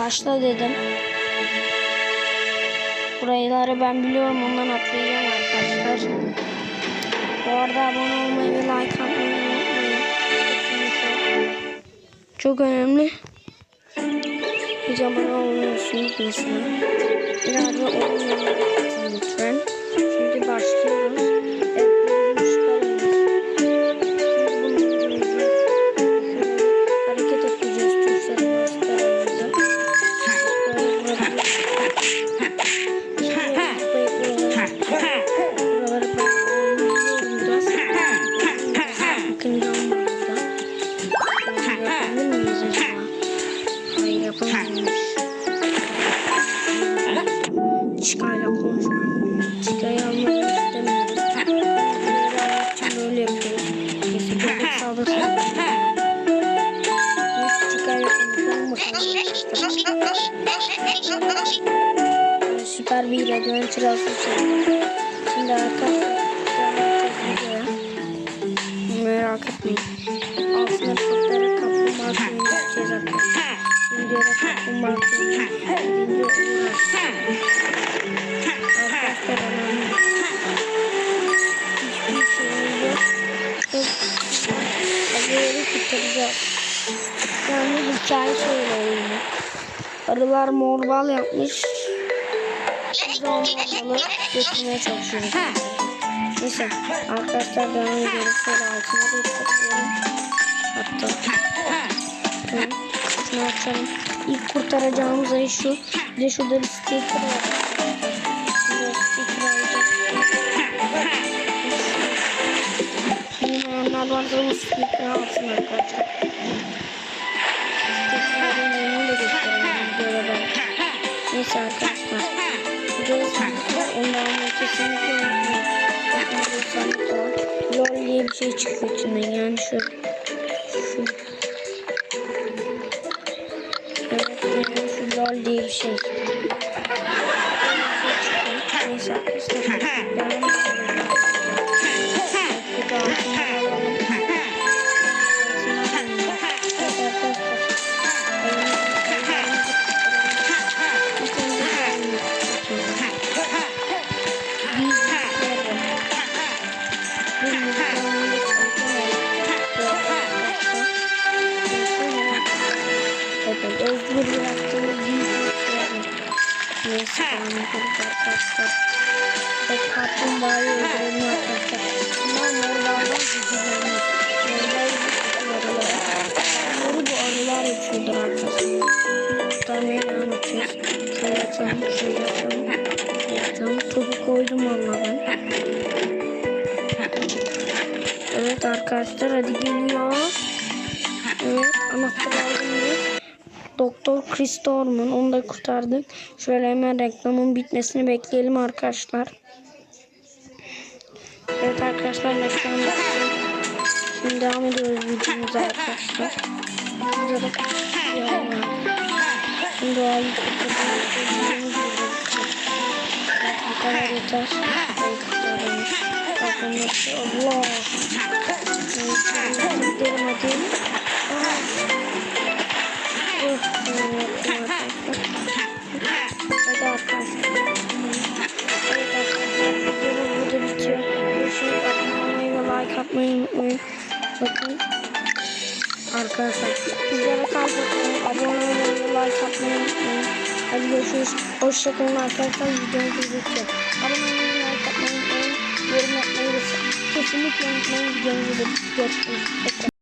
Başla dedim. Burayıları ben biliyorum ondan atlayacağım arkadaşlar. Bu arada abone olmayı ve like atmayı unutmayın. Çok önemli. Hiç abone olmuyorsunuz mesela. Biraz da Böyle Süper bir adventure alsın Şimdi arkadaşlar. Merak etmeyin. Altına kurtlara kaplumbağa köyüne gideceğiz arkadaşlar. Videoda kaplumbağa köyüne gidince uğraş. Arkadaşlar önemli. Hiçbir şeyimiz yok. Çok acıları kurtaracağız. Yani hikaye şöyle oyunu. Arılar mor bal yapmış. Biz de onları götürmeye çalışıyoruz. Neyse arkadaşlar devam ediyoruz. Şöyle altına bir toplayalım. Hatta. Hı. Şunu açalım. İlk kurtaracağımız ay şu. Bir de şurada bir sticker var. Şurada sticker alacağız. Bilmeyenler varsa bu sticker alsın arkadaşlar. Neyse arkadaşlar. Videoda sandık var. Ondan kesinlikle unutmayın. Bakın bu sandık var. LOL diye bir şey çıkıyor içinden. Yani şu. Şu. Evet yani bir şey. Neyse arkadaşlar. Özgür bıraktığımız büyük Neyse arkadaşlar. Ve kaplumbağayı öldürelim arkadaşlar. Bunlar. Morlar arılara. Moru bu arılar uçuyordur arkadaşlar. Kurtarmaya devam edeceğiz. Şöyle açalım, şöyle. Şöyle açalım. Topu koydum valla ben. Evet arkadaşlar hadi geliyor. Evet anahtar aldım. Doktor Chris Dorman onu da kurtardık. Şöyle hemen reklamın bitmesini bekleyelim arkadaşlar. Evet arkadaşlar reklam bitti. Şimdi devam ediyoruz videomuza arkadaşlar. Burada da yavrum. Şimdi o ayı bu kadar yeter. Allah. Hadi arkadaşlar. Evet arkadaşlar videomuz burada bitiyor. Görüşürüz. Abone olmayı ve like atmayı unutmayın. Bakın. Arkadaşlar bizlere atmayı, abone olmayı ve like atmayı unutmayın. Hadi görüşürüz. Hoşçakalın arkadaşlar. Videomuz bitiyor. Abone olmayı, like atmayı unutmayın. Yorum yapmayı ve kesinlikle unutmayın. Videomuz burada bitiyor. Görüşürüz.